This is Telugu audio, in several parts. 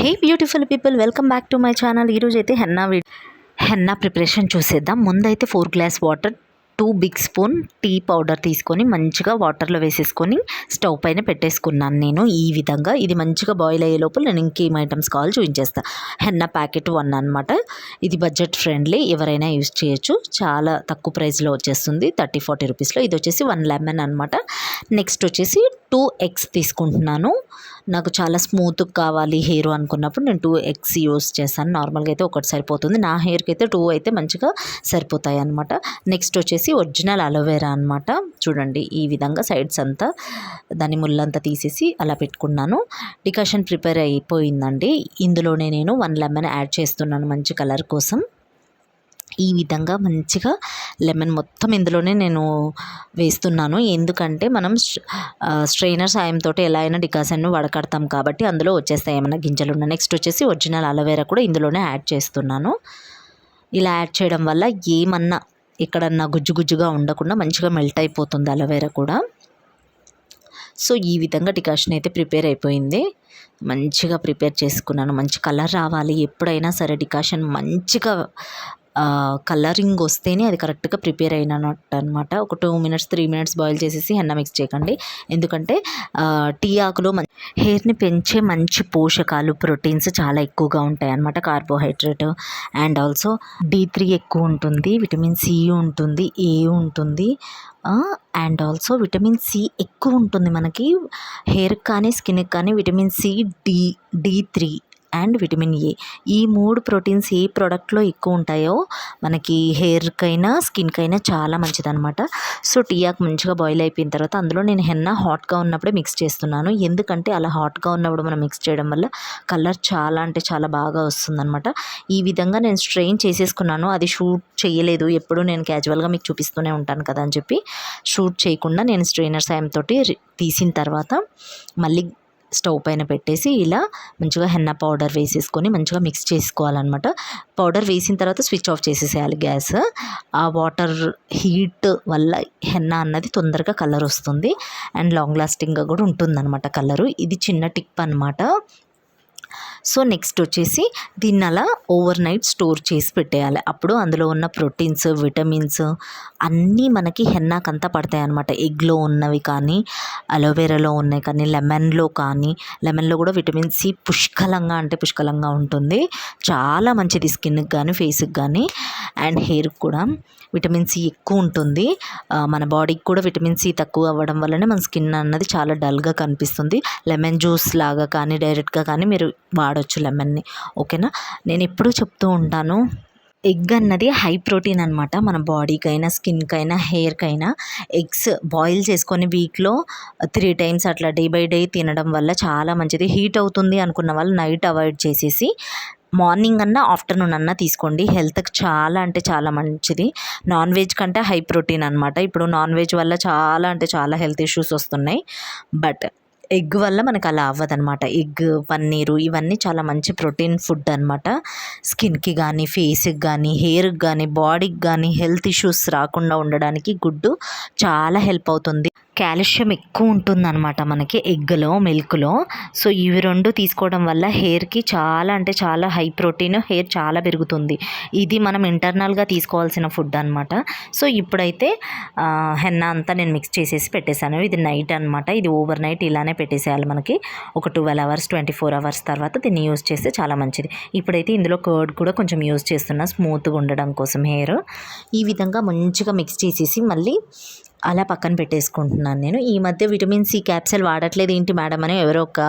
Hey beautiful people welcome back to my channel ఈరోజు అయితే హెన్నా హెన్నా ప్రిపరేషన్ చూసేద్దాం. ముందైతే four glass water two big spoon tea powder తీసుకొని మంచిగా వాటర్లో వేసేసుకొని స్టవ్ పైన పెట్టేసుకున్నాను నేను ఈ విధంగా. ఇది మంచిగా బాయిల్ అయ్యే లోపల నేను ఇంకేం ఐటమ్స్ కావాలి చూపించేస్తాను హెన్నా ప్యాకెట్ వన్ అనమాట ఇది బడ్జెట్ ఫ్రెండ్లీ ఎవరైనా యూస్ చేయొచ్చు. చాలా తక్కువ ప్రైస్లో వచ్చేస్తుంది. థర్టీ ఫార్టీ రూపీస్లో ఇది వచ్చేసి వన్ లెమన్ అనమాట నెక్స్ట్ వచ్చేసి టూ ఎగ్స్ తీసుకుంటున్నాను. నాకు చాలా స్మూత్ కావాలి హెయిర్ అనుకున్నప్పుడు నేను టూ ఎగ్స్ యూస్ చేశాను. నార్మల్గా అయితే ఒకటి సరిపోతుంది. నా హెయిర్కి అయితే టూ అయితే మంచిగా సరిపోతాయి అనమాట నెక్స్ట్ వచ్చేసి ఒరిజినల్ అలోవెరా అనమాట చూడండి ఈ విధంగా సైడ్స్ అంతా దాని ముళ్ళంతా తీసేసి అలా పెట్టుకున్నాను. డికాషన్ ప్రిపేర్ అయిపోయిందండి. ఇందులోనే నేను వన్ లెమన్ యాడ్ చేస్తున్నాను మంచి కలర్ కోసం. ఈ విధంగా మంచిగా లెమన్ మొత్తం ఇందులోనే నేను వేస్తున్నాను. ఎందుకంటే మనం స్ట్రైనర్ సాయంతో ఎలా అయినా డికాసన్ను వడకడతాం కాబట్టి అందులో వచ్చేస్తాయి ఏమైనా గింజలు ఉన్నాయి నెక్స్ట్ వచ్చేసి ఒరిజినల్ అలోవేరా కూడా ఇందులోనే యాడ్ చేస్తున్నాను. ఇలా యాడ్ చేయడం వల్ల ఏమన్నా ఎక్కడన్నా గుజ్జు గుజ్జుగా ఉండకుండా మంచిగా మెల్ట్ అయిపోతుంది అలోవేరా కూడా. సో ఈ విధంగా డికాషన్ అయితే ప్రిపేర్ అయిపోయింది. మంచిగా ప్రిపేర్ చేసుకున్నాను. మంచి కలర్ రావాలి. ఎప్పుడైనా సరే డికాషన్ మంచిగా కలరింగ్ వస్తేనే అది కరెక్ట్గా ప్రిపేర్ అయినట్టు అనమాట ఒక two minutes three minutes boil చేసేసి హెన్న మిక్స్ చేయకండి. ఎందుకంటే టీ ఆకులో హెయిర్ని పెంచే మంచి పోషకాలు ప్రోటీన్స్ చాలా ఎక్కువగా ఉంటాయి అన్నమాట carbohydrate and also D three ఎక్కువ ఉంటుంది విటమిన్ సి ఉంటుంది ఏ ఉంటుంది. అండ్ ఆల్సో విటమిన్ సి ఎక్కువ ఉంటుంది మనకి. హెయిర్కి కానీ స్కిన్కి కానీ vitamin C D D three and vitamin A. ఈ మూడు ప్రోటీన్స్ ఏ ప్రోడక్ట్లో ఎక్కువ ఉంటాయో మనకి హెయిర్కైనా స్కిన్కైనా చాలా మంచిదనమాట సో టీయాకు మంచిగా బాయిల్ అయిపోయిన తర్వాత అందులో నేను హెన్న హాట్గా ఉన్నప్పుడే మిక్స్ చేస్తున్నాను. ఎందుకంటే అలా హాట్గా ఉన్నప్పుడు మనం మిక్స్ చేయడం వల్ల కలర్ చాలా అంటే చాలా బాగా వస్తుందన్నమాట. ఈ విధంగా నేను స్ట్రెయిన్ చేసేసుకున్నాను. అది షూట్ చేయలేదు. ఎప్పుడు నేను క్యాజువల్గా మీకు చూపిస్తూనే ఉంటాను కదా అని చెప్పి షూట్ చేయకుండా నేను స్ట్రెయినర్ సాయంతో తీసిన తర్వాత మళ్ళీ స్టవ్ పైన పెట్టేసి ఇలా మంచిగా హెన్న పౌడర్ వేసేసుకొని మంచిగా మిక్స్ చేసుకోవాలన్నమాట. పౌడర్ వేసిన తర్వాత స్విచ్ ఆఫ్ చేసేసేయాలి గ్యాస్. ఆ వాటర్ హీట్ వల్ల హెన్న అన్నది తొందరగా కలర్ వస్తుంది. అండ్ లాంగ్ లాస్టింగ్గా కూడా ఉంటుందన్నమాట కలరు. ఇది చిన్న టిప్ అనమాట సో నెక్స్ట్ వచ్చేసి దీన్ని అలా ఓవర్ నైట్ స్టోర్ చేసి పెట్టేయాలి. అప్పుడు అందులో ఉన్న ప్రోటీన్స్ విటమిన్స్ అన్నీ మనకి హెన్నాకంతా పడతాయి అనమాట ఎగ్లో ఉన్నవి కానీ అలోవెరాలో ఉన్నాయి కానీ లెమన్లో కానీ లెమన్లో కూడా విటమిన్ సి పుష్కలంగా అంటే పుష్కలంగా ఉంటుంది. చాలా మంచిది స్కిన్కి కానీ ఫేస్కి కానీ అండ్ హెయిర్కి కూడా. విటమిన్ సి ఎక్కువ ఉంటుంది. మన బాడీకి కూడా విటమిన్ సి తక్కువ అవ్వడం వల్లనే మన స్కిన్ అన్నది చాలా డల్గా కనిపిస్తుంది. లెమన్ జ్యూస్ లాగా కానీ డైరెక్ట్గా కానీ మీరు వాడచ్చు లెమన్ని. ఓకేనా? నేను ఎప్పుడూ చెప్తూ ఉంటాను ఎగ్ అన్నది హై ప్రోటీన్ అనమాట మన బాడీకైనా స్కిన్కైనా హెయిర్కైనా ఎగ్స్ బాయిల్ చేసుకొని వీక్లో త్రీ టైమ్స్ అట్లా డే బై డే తినడం వల్ల చాలా మంచిది. హీట్ అవుతుంది అనుకున్న వాళ్ళు నైట్ అవాయిడ్ చేసేసి మార్నింగ్ అన్నా ఆఫ్టర్నూన్ అన్నా తీసుకోండి. హెల్త్కి చాలా అంటే చాలా మంచిది. నాన్ వెజ్ కంటే హై ప్రోటీన్ అనమాట ఇప్పుడు నాన్ వెజ్ వల్ల చాలా అంటే చాలా హెల్త్ ఇష్యూస్ వస్తున్నాయి. బట్ ఎగ్ వల్ల మనకు అలా అవ్వదనమాట ఎగ్ పన్నీరు ఇవన్నీ చాలా మంచి ప్రోటీన్ ఫుడ్ అనమాట స్కిన్కి కానీ ఫేస్కి కానీ హెయిర్కి కానీ బాడీకి కానీ హెల్త్ ఇష్యూస్ రాకుండా ఉండడానికి గుడ్డు చాలా హెల్ప్ అవుతుంది. కాల్షియం ఎక్కువ ఉంటుందన్నమాట మనకి ఎగ్లో మిల్క్లో. సో ఇవి రెండు తీసుకోవడం వల్ల హెయిర్కి చాలా అంటే చాలా హై ప్రోటీన్ హెయిర్ చాలా పెరుగుతుంది. ఇది మనం ఇంటర్నల్గా తీసుకోవాల్సిన ఫుడ్ అనమాట సో ఇప్పుడైతే హెన్న అంతా నేను మిక్స్ చేసేసి పెట్టేశాను. ఇది నైట్ అనమాట ఇది ఓవర్ నైట్ ఇలానే పెట్టేసేయాలి మనకి. ఒక twelve hours twenty four hours తర్వాత దీన్ని యూస్ చేస్తే చాలా మంచిది. ఇప్పుడైతే ఇందులో కర్డ్ కూడా కొంచెం యూస్ చేస్తున్నా స్మూత్గా ఉండడం కోసం హెయిర్. ఈ విధంగా మంచిగా మిక్స్ చేసేసి మళ్ళీ అలా పక్కన పెట్టేసుకుంటున్నాను నేను. ఈ మధ్య విటమిన్ సి క్యాప్సూల్ వాడట్లేదు ఏంటి మేడం అని ఎవరో ఒక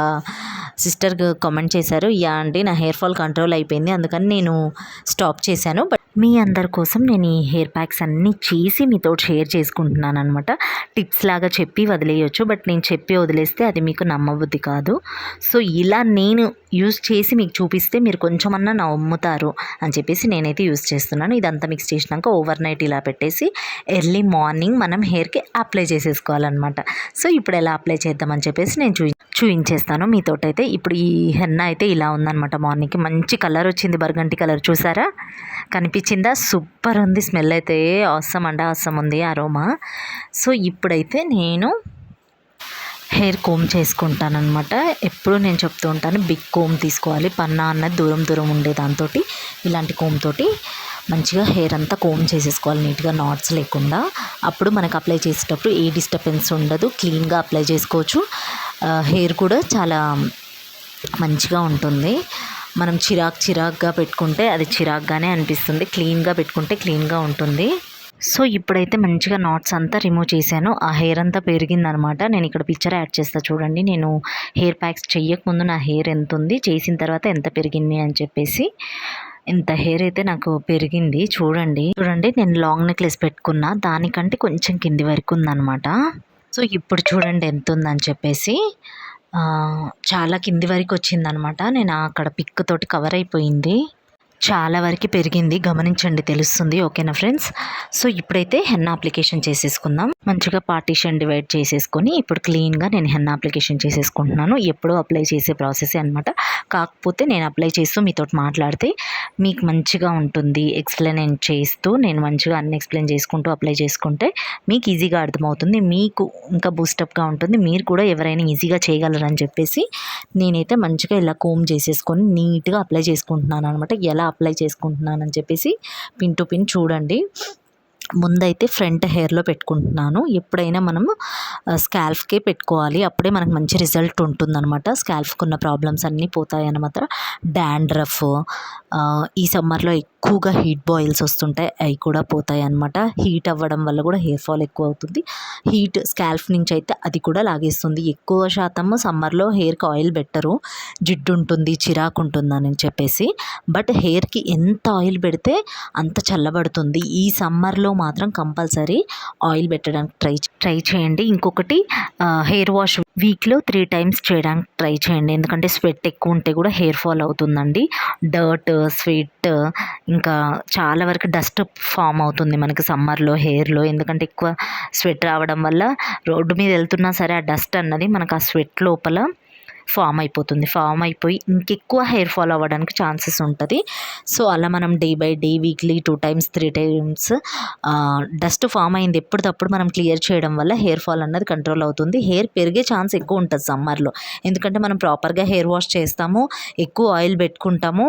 సిస్టర్ కామెంట్ చేశారు. యా అండి నా హెయిర్ ఫాల్ కంట్రోల్ అయిపోయింది అందుకని నేను స్టాప్ చేశాను. బట్ మీ అందరి కోసం నేను ఈ హెయిర్ ప్యాక్స్ అన్నీ చేసి మీతో షేర్ చేసుకుంటున్నాను అనమాట టిప్స్ లాగా చెప్పి వదిలేయచ్చు బట్ నేను చెప్పి వదిలేస్తే అది మీకు నమ్మబుద్ధి కాదు. సో ఇలా నేను యూస్ చేసి మీకు చూపిస్తే మీరు కొంచెమన్నా నమ్ముతారు అని చెప్పేసి నేనైతే యూస్ చేస్తున్నాను. ఇదంతా మిక్స్ చేసినాక ఓవర్ నైట్ ఇలా పెట్టేసి ఎర్లీ మార్నింగ్ మనం హెయిర్కి అప్లై చేసేసుకోవాలన్నమాట. సో ఇప్పుడు ఎలా అప్లై చేద్దామని చెప్పేసి నేను చూ చూయించేస్తాను. మీతోటైతే ఇప్పుడు ఈ హెన్న అయితే ఇలా ఉందన్నమాట మార్నింగ్కి మంచి కలర్ వచ్చింది. బర్గంటి కలర్ చూసారా? అనిపించిందా? సూపర్ ఉంది. స్మెల్ అయితే అవసరం అండ అవసరం ఉంది అరోమా. సో ఇప్పుడైతే నేను హెయిర్ కోమ్ చేసుకుంటానమాట ఎప్పుడు నేను చెప్తూ ఉంటాను బిగ్ కోమ్ తీసుకోవాలి. పన్నా అన్నది దూరం దూరం ఉండే దాంతో ఇలాంటి కోమ్ తోటి మంచిగా హెయిర్ అంతా కోమ్ చేసేసుకోవాలి. నీట్గా నాట్స్ లేకుండా. అప్పుడు మనకు అప్లై చేసేటప్పుడు ఏ డిస్టర్బెన్స్ ఉండదు. క్లీన్గా అప్లై చేసుకోవచ్చు. హెయిర్ కూడా చాలా మంచిగా ఉంటుంది. మనం చిరాక్ చిరాక్గా పెట్టుకుంటే అది చిరాక్గానే అనిపిస్తుంది. క్లీన్గా పెట్టుకుంటే క్లీన్గా ఉంటుంది. సో ఇప్పుడైతే మంచిగా నాట్స్ అంతా రిమూవ్ చేశాను. ఆ హెయిర్ అంతా పెరిగిందనమాట. నేను ఇక్కడ పిక్చర్ యాడ్ చేస్తా చూడండి. నేను హెయిర్ ప్యాక్స్ చెయ్యకముందు నా హెయిర్ ఎంత ఉంది చేసిన తర్వాత ఎంత పెరిగింది అని చెప్పేసి. ఇంత హెయిర్ అయితే నాకు పెరిగింది. చూడండి. చూడండి నేను లాంగ్ నెక్లెస్ పెట్టుకున్నా. దానికంటే కొంచెం కింది వరకు ఉందన్నమాట సో ఇప్పుడు చూడండి ఎంత ఉందని చెప్పేసి. చాలా కింది వరకు వచ్చిందనమాట నేను అక్కడ పిక్ తోటి కవర్ అయిపోయింది. చాలా వరకు పెరిగింది. గమనించండి తెలుస్తుంది. ఓకేనా ఫ్రెండ్స్? సో ఇప్పుడైతే హెన్నా అప్లికేషన్ చేసేసుకుందాం. మంచిగా పార్టీషన్ డివైడ్ చేసేసుకొని ఇప్పుడు క్లీన్గా నేను హెన్నా అప్లికేషన్ చేసేసుకుంటున్నాను. ఎప్పుడూ అప్లై చేసే ప్రాసెస్ అనమాట కాకపోతే నేను అప్లై చేస్తూ మీతో మాట్లాడితే మీకు మంచిగా ఉంటుంది. ఎక్స్ప్లెయిన్ చేస్తూ నేను మంచిగా అన్ని ఎక్స్ప్లెయిన్ చేసుకుంటూ అప్లై చేసుకుంటే మీకు ఈజీగా అర్థమవుతుంది. మీకు ఇంకా బూస్టప్గా ఉంటుంది. మీరు కూడా ఎవరైనా ఈజీగా చేయగలరని చెప్పేసి నేనైతే మంచిగా ఇలా కోమ్ చేసేసుకొని నీట్గా అప్లై చేసుకుంటున్నాను అనమాట ఎలా అప్లై చేసుకుంటున్నానని చెప్పేసి పిన్ టు పిన్ చూడండి. ముందైతే ఫ్రంట్ హెయిర్లో పెట్టుకుంటున్నాను. ఎప్పుడైనా మనము స్కాల్ఫ్కే పెట్టుకోవాలి. అప్పుడే మనకు మంచి రిజల్ట్ ఉంటుందన్నమాట. స్కాల్ఫ్కి ఉన్న ప్రాబ్లమ్స్ అన్నీ పోతాయన్నమాట డాండ్రఫ్ ఈ సమ్మర్లో ఎక్కువగా హీట్ బాయిల్స్ వస్తుంటాయి. అవి కూడా పోతాయి అన్నమాట హీట్ అవ్వడం వల్ల కూడా హెయిర్ ఫాల్ ఎక్కువ అవుతుంది. హీట్ స్కాల్ఫ్ నుంచి అయితే అది కూడా లాగేస్తుంది. ఎక్కువ శాతం సమ్మర్లో హెయిర్కి ఆయిల్ పెట్టరు. జిడ్డు ఉంటుంది చిరాకు ఉంటుందని చెప్పేసి. బట్ హెయిర్కి ఎంత ఆయిల్ పెడితే అంత చల్లబడుతుంది. ఈ సమ్మర్లో మాత్రం కంపల్సరీ ఆయిల్ పెట్టడానికి ట్రై ట్రై చేయండి. ఇంకొకటి హెయిర్ వాష్ వీక్లో త్రీ టైమ్స్ చేయడానికి ట్రై చేయండి. ఎందుకంటే స్వెట్ ఎక్కువ ఉంటే కూడా హెయిర్ ఫాల్ అవుతుందండి. డర్ట్ స్వెట్ ఇంకా చాలా వరకు డస్ట్ ఫామ్ అవుతుంది మనకి సమ్మర్లో హెయిర్లో. ఎందుకంటే ఎక్కువ స్వెట్ రావడం వల్ల రోడ్డు మీద వెళ్తున్నా సరే ఆ డస్ట్ అన్నది మనకు ఆ స్వెట్ లోపల ఫామ్ అయిపోతుంది. ఫామ్ అయిపోయి ఇంకెక్కువ హెయిర్ ఫాల్ అవ్వడానికి ఛాన్సెస్ ఉంటుంది. సో అలా మనం day by day weekly two times three times dust form అయింది ఎప్పటికప్పుడు మనం క్లియర్ చేయడం వల్ల హెయిర్ ఫాల్ అన్నది కంట్రోల్ అవుతుంది. హెయిర్ పెరిగే ఛాన్స్ ఎక్కువ ఉంటుంది సమ్మర్లో. ఎందుకంటే మనం ప్రాపర్గా హెయిర్ వాష్ చేస్తాము ఎక్కువ ఆయిల్ పెట్టుకుంటాము.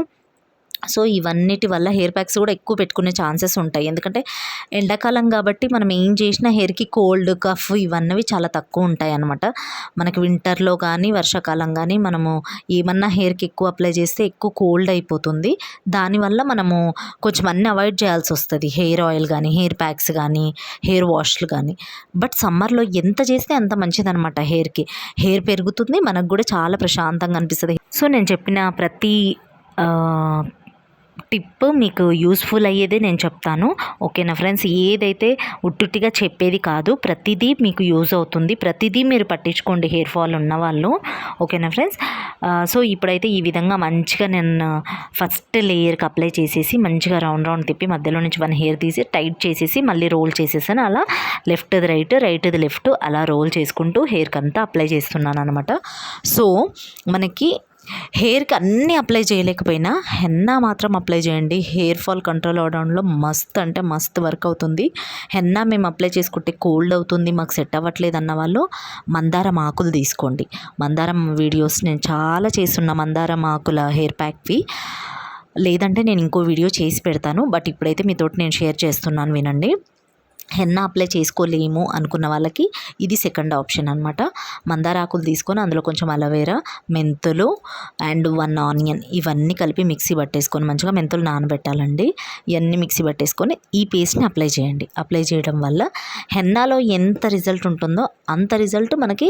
సో ఇవన్నిటి వల్ల హెయిర్ ప్యాక్స్ కూడా ఎక్కువ పెట్టుకునే ఛాన్సెస్ ఉంటాయి. ఎందుకంటే ఎండాకాలం కాబట్టి మనం ఏం చేసినా హెయిర్కి కోల్డ్ కఫ్ ఇవన్నీ చాలా తక్కువ ఉంటాయి అన్నమాట మనకి వింటర్లో కానీ వర్షాకాలం కానీ మనము ఏమన్నా హెయిర్కి ఎక్కువ అప్లై చేస్తే ఎక్కువ కోల్డ్ అయిపోతుంది. దానివల్ల మనము కొంచెం అన్ని అవాయిడ్ చేయాల్సి వస్తుంది. హెయిర్ ఆయిల్ కానీ హెయిర్ ప్యాక్స్ కానీ హెయిర్ వాష్లు కానీ బట్ సమ్మర్లో ఎంత చేస్తే అంత మంచిదన్నమాట హెయిర్కి. హెయిర్ పెరుగుతుంది మనకు కూడా చాలా ప్రశాంతంగా అనిపిస్తుంది. సో నేను చెప్పిన ప్రతి టిప్ మీకు యూస్ఫుల్ అయ్యేదే నేను చెప్తాను. ఓకేనా ఫ్రెండ్స్? ఏదైతే ఉట్టుట్టిగా చెప్పేది కాదు ప్రతిదీ మీకు యూజ్ అవుతుంది. ప్రతిదీ మీరు పట్టించుకోండి హెయిర్ ఫాల్ ఉన్న వాళ్ళు. ఓకేనా ఫ్రెండ్స్? సో ఇప్పుడైతే ఈ విధంగా మంచిగా నేను ఫస్ట్ లేయర్కి అప్లై చేసేసి మంచిగా రౌండ్ రౌండ్ తిప్పి మధ్యలో నుంచి వన్ హెయిర్ తీసి టైట్ చేసేసి మళ్ళీ రోల్ చేసేసాను. అలా లెఫ్ట్ది రైట్ రైట్ది లెఫ్ట్ అలా రోల్ చేసుకుంటూ హెయిర్కి అంతా అప్లై చేస్తున్నాను అనమాట సో మనకి హెయిర్కి అన్నీ అప్లై చేయలేకపోయినా హెన్నా మాత్రం అప్లై చేయండి. హెయిర్ ఫాల్ కంట్రోల్ అవడంలో మస్త్ అంటే మస్త్ వర్క్ అవుతుంది. హెన్నా మేము అప్లై చేసుకుంటే కోల్డ్ అవుతుంది మాకు సెట్ అవ్వట్లేదు అన్న వాళ్ళు మందారం ఆకులు తీసుకోండి. మందారం వీడియోస్ నేను చాలా చేస్తున్నా మందారం ఆకుల హెయిర్ ప్యాక్వి. లేదంటే నేను ఇంకో వీడియో చేసి పెడతాను బట్ ఇప్పుడైతే మీతోటి నేను షేర్ చేస్తున్నాను వినండి. హెన్నా అప్లై చేసుకోలేము అనుకున్న వాళ్ళకి ఇది సెకండ్ ఆప్షన్ అనమాట మందార ఆకులు తీసుకొని అందులో కొంచెం అలవేరా మెంతులు అండ్ వన్ ఆనియన్ ఇవన్నీ కలిపి మిక్సీ పట్టేసుకొని మంచిగా మెంతులు నానబెట్టాలండి. ఇవన్నీ మిక్సీ పట్టేసుకొని ఈ పేస్ట్ని అప్లై చేయండి. అప్లై చేయడం వల్ల హెన్నాలో ఎంత రిజల్ట్ ఉంటుందో అంత రిజల్ట్ మనకి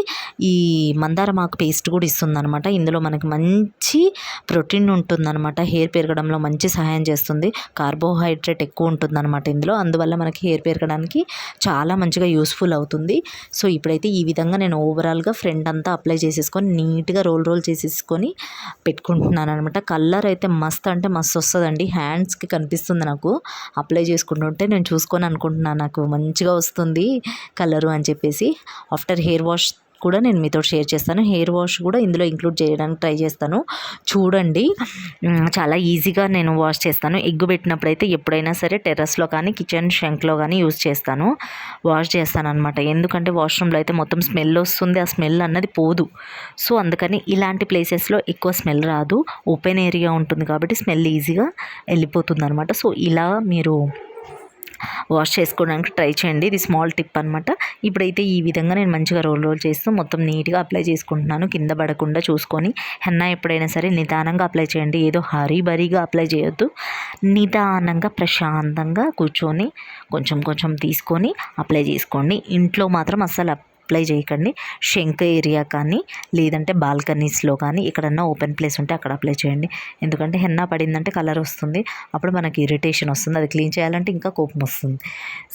ఈ మందారమాకు ఆకు పేస్ట్ కూడా ఇస్తుందన్నమాట. ఇందులో మనకి మంచి ప్రోటీన్ ఉంటుందన్నమాట. హెయిర్ పెరగడంలో మంచి సహాయం చేస్తుంది. కార్బోహైడ్రేట్ ఎక్కువ ఉంటుందన్నమాట ఇందులో. అందువల్ల మనకి హెయిర్ పెరగడానికి చాలా మంచిగా యూస్ఫుల్ అవుతుంది. సో ఇప్పుడైతే ఈ విధంగా నేను ఓవరాల్గా ఫ్రంట్ అంతా అప్లై చేసేసుకొని నీట్గా రోల్ రోల్ చేసేసుకొని పెట్టుకుంటున్నాను అనమాట కలర్ అయితే మస్త్ అంటే మస్తు వస్తుందండి. హ్యాండ్స్కి కనిపిస్తుంది నాకు. అప్లై చేసుకుంటుంటే నేను చూసుకొని అనుకుంటున్నాను నాకు మంచిగా వస్తుంది కలరు అని చెప్పేసి. ఆఫ్టర్ హెయిర్ వాష్ కూడా నేను మీతో షేర్ చేస్తాను. హెయిర్ వాష్ కూడా ఇందులో ఇంక్లూడ్ చేయడానికి ట్రై చేస్తాను. చూడండి. చాలా ఈజీగా నేను వాష్ చేస్తాను. ఎగ్గు పెట్టినప్పుడు అయితే ఎప్పుడైనా సరే టెర్రస్లో కానీ కిచెన్ షంక్లో కానీ యూస్ చేస్తాను. వాష్ చేస్తాను అనమాట ఎందుకంటే వాష్రూమ్లో అయితే మొత్తం స్మెల్ వస్తుంది. ఆ స్మెల్ అన్నది పోదు. సో అందుకని ఇలాంటి ప్లేసెస్లో ఎక్కువ స్మెల్ రాదు. ఓపెన్ ఏరియా ఉంటుంది కాబట్టి స్మెల్ ఈజీగా వెళ్ళిపోతుంది అనమాట సో ఇలా మీరు వాష్ చేసుకోవడానికి ట్రై చేయండి. ఇది స్మాల్ టిప్ అనమాట ఇప్పుడైతే ఈ విధంగా నేను మంచిగా రోల్ రోల్ చేస్తూ మొత్తం నీట్గా అప్లై చేసుకుంటున్నాను. కింద పడకుండా చూసుకొని హెన్నా ఎప్పుడైనా సరే నిదానంగా అప్లై చేయండి. ఏదో హరీ బరీగా అప్లై చేయొద్దు. నిదానంగా ప్రశాంతంగా కూర్చొని కొంచెం కొంచెం తీసుకొని అప్లై చేసుకోండి. ఇంట్లో మాత్రం అస్సలు అప్లై చేయకండి. శంఖ ఏరియా కానీ లేదంటే బాల్కనీస్లో కానీ ఎక్కడన్నా ఓపెన్ ప్లేస్ ఉంటే అక్కడ అప్లై చేయండి. ఎందుకంటే హెన్నా పడిందంటే కలర్ వస్తుంది. అప్పుడు మనకి ఇరిటేషన్ వస్తుంది. అది క్లీన్ చేయాలంటే ఇంకా కోపం వస్తుంది.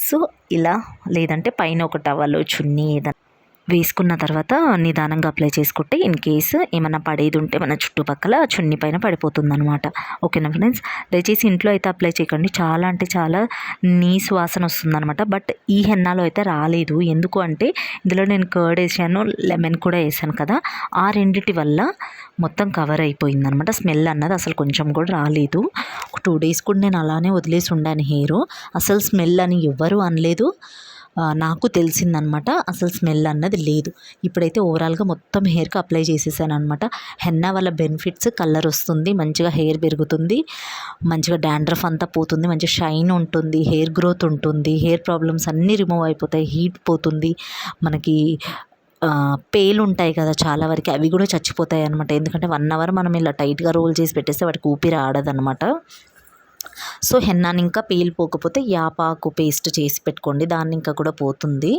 సో ఇలా లేదంటే పైన ఒక టవల్ చున్నీ ఏదైనా వేసుకున్న తర్వాత నిదానంగా అప్లై చేసుకుంటే ఇన్ కేసు ఏమైనా పడేది ఉంటే మన చుట్టుపక్కల చున్నీ పైన పడిపోతుందనమాట ఓకేనా ఫ్రెండ్స్? దయచేసి ఇంట్లో అయితే అప్లై చేయకండి. చాలా అంటే చాలా నీసు వాసన వస్తుందనమాట బట్ ఈ హెన్నాలో అయితే రాలేదు. ఎందుకు అంటే ఇందులో నేను కర్డ్ వేసాను లెమన్ కూడా వేసాను కదా. ఆ రెండిటి వల్ల మొత్తం కవర్ అయిపోయింది అనమాట స్మెల్ అన్నది అసలు కొంచెం కూడా రాలేదు. ఒక టూ డేస్ కూడా నేను అలానే వదిలేసి ఉండాను హెయిర్. అసలు స్మెల్ అని ఎవ్వరూ అనలేదు. నాకు తెలిసిందనమాట. అసలు స్మెల్ అన్నది లేదు. ఇప్పుడైతే ఓవరాల్గా మొత్తం హెయిర్కి అప్లై చేసేసాను అనమాట హెన్నా వల్ల బెనిఫిట్స్ కలర్ వస్తుంది మంచిగా హెయిర్ పెరుగుతుంది మంచిగా డాండ్రఫ్ అంతా పోతుంది మంచిగా షైన్ ఉంటుంది హెయిర్ గ్రోత్ ఉంటుంది హెయిర్ ప్రాబ్లమ్స్ అన్నీ రిమూవ్ అయిపోతాయి హీట్ పోతుంది. మనకి పేలు ఉంటాయి కదా చాలా వరకు అవి కూడా చచ్చిపోతాయి అనమాట ఎందుకంటే వన్ అవర్ మనం ఇలా టైట్గా రోల్ చేసి పెట్టేస్తే వాటికి ఊపిరి ఆడదనమాట. సో హెన్నాని ఇంకా పేలిపోకపోతే యాపాకు పేస్ట్ చేసి పెట్టుకోండి దాన్ని ఇంకా కూడా పోతుంది.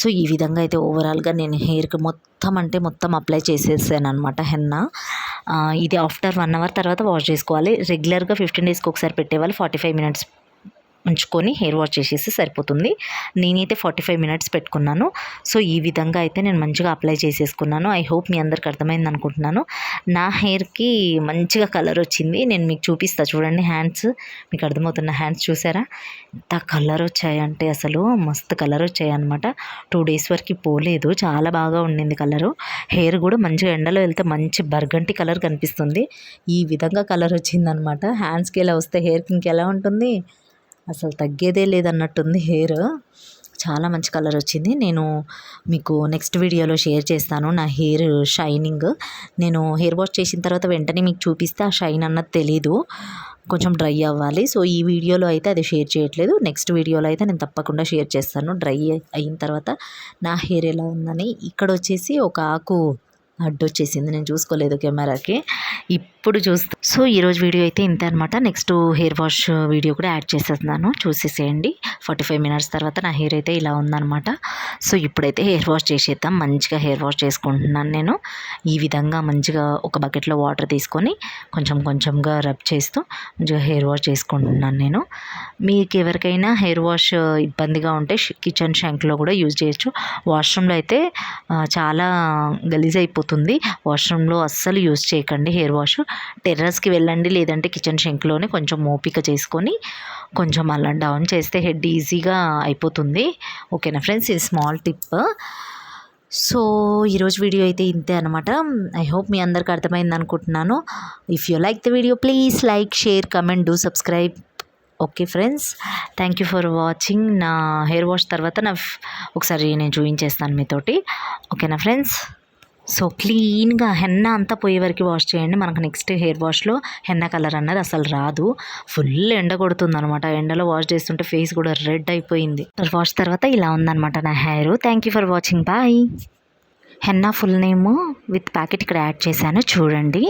సో ఈ విధంగా అయితే ఓవరాల్గా నేను హెయిర్కి మొత్తం అంటే మొత్తం అప్లై చేసేసాను అనమాట హెన్నా ఇది ఆఫ్టర్ వన్ అవర్ తర్వాత వాష్ చేసుకోవాలి. రెగ్యులర్గా ఫిఫ్టీన్ డేస్కి ఒకసారి పెట్టేవాళ్ళు ఫార్టీ ఫైవ్ మినిట్స్ ఉంచుకొని హెయిర్ వాష్ చేసేసి సరిపోతుంది. నేనైతే ఫార్టీ ఫైవ్ మినిట్స్ పెట్టుకున్నాను. సో ఈ విధంగా అయితే నేను మంచిగా అప్లై చేసేసుకున్నాను. ఐ హోప్ మీ అందరికి అర్థమైంది అనుకుంటున్నాను. నా హెయిర్కి మంచిగా కలర్ వచ్చింది. నేను మీకు చూపిస్తా. చూడండి హ్యాండ్స్. మీకు అర్థమవుతున్న హ్యాండ్స్ చూసారా? ఎంత కలర్ వచ్చాయంటే అసలు మస్తు కలర్ వచ్చాయి అనమాట టూ డేస్ వరకు పోలేదు. చాలా బాగా ఉండింది కలరు. హెయిర్ కూడా మంచిగా ఎండలో వెళ్తే మంచి బర్గంటి కలర్ కనిపిస్తుంది. ఈ విధంగా కలర్ వచ్చిందనమాట హ్యాండ్స్కి ఎలా వస్తే హెయిర్కి ఇంకెలా ఉంటుంది? అసలు తగ్గేదే లేదన్నట్టుంది హెయిర్. చాలా మంచి కలర్ వచ్చింది. నేను మీకు నెక్స్ట్ వీడియోలో షేర్ చేస్తాను నా హెయిర్ షైనింగ్. నేను హెయిర్ వాష్ చేసిన తర్వాత వెంటనే మీకు చూపిస్తే ఆ షైన్ అన్నది తెలీదు. కొంచెం డ్రై అవ్వాలి. సో ఈ వీడియోలో అయితే అది షేర్ చేయట్లేదు. నెక్స్ట్ వీడియోలో అయితే నేను తప్పకుండా షేర్ చేస్తాను. డ్రై అయిన తర్వాత నా హెయిర్ ఎలా ఉందని. ఇక్కడ వచ్చేసి ఒక ఆకు అడ్డొచ్చేసింది. నేను చూసుకోలేదు కెమెరాకి. ఇప్పుడు చూస్తా. సో ఈరోజు వీడియో అయితే ఇంతే అనమాట నెక్స్ట్ హెయిర్ వాష్ వీడియో కూడా యాడ్ చేసేస్తున్నాను. చూసేసేయండి. ఫార్టీ ఫైవ్ మినిట్స్ తర్వాత నా హెయిర్ అయితే ఇలా ఉందన్నమాట. సో ఇప్పుడైతే హెయిర్ వాష్ చేసేద్దాం. మంచిగా హెయిర్ వాష్ చేసుకుంటున్నాను నేను. ఈ విధంగా మంచిగా ఒక బకెట్లో వాటర్ తీసుకొని కొంచెం కొంచెంగా రబ్ చేస్తూ మంచిగా హెయిర్ వాష్ చేసుకుంటున్నాను నేను. మీకు ఎవరికైనా హెయిర్ వాష్ ఇబ్బందిగా ఉంటే కిచెన్ షంక్లో కూడా యూజ్ చేయొచ్చు. వాష్రూమ్లో అయితే చాలా గలీజ్ అయిపోతుంది వాష్రూమ్లో అస్సలు యూజ్ చేయకండి హెయిర్ వాష్ వాష్ టెర్రస్కి వెళ్ళండి లేదంటే కిచెన్ షంక్లోనే కొంచెం ఓపిక చేసుకొని కొంచెం అలా డౌన్ చేస్తే హెడ్ ఈజీగా అయిపోతుంది. ఓకేనా ఫ్రెండ్స్? ఇది స్మాల్ టిప్. సో ఈరోజు వీడియో అయితే ఇంతే అనమాట ఐ హోప్ మీ అందరికి అర్థమైంది అనుకుంటున్నాను. If you like the video please like share comment do subscribe okay friends thank you for watching నా హెయిర్ వాష్ తర్వాత నా ఒకసారి నేను చూపించేస్తాను మీతోటి. ఓకేనా ఫ్రెండ్స్ సో క్లీన్గా హెన్న అంతా పోయే వరకు వాష్ చేయండి. మనకు నెక్స్ట్ హెయిర్ వాష్లో హెన్న కలర్ అన్నది అసలు రాదు. ఫుల్ ఎండ కొడుతుంది అనమాట ఎండలో వాష్ చేస్తుంటే ఫేస్ కూడా రెడ్ అయిపోయింది. వాష్ తర్వాత ఇలా ఉందన్నమాట నా hair. Thank you for watching bye henna full name with packet ఇక్కడ యాడ్ చేశాను. చూడండి.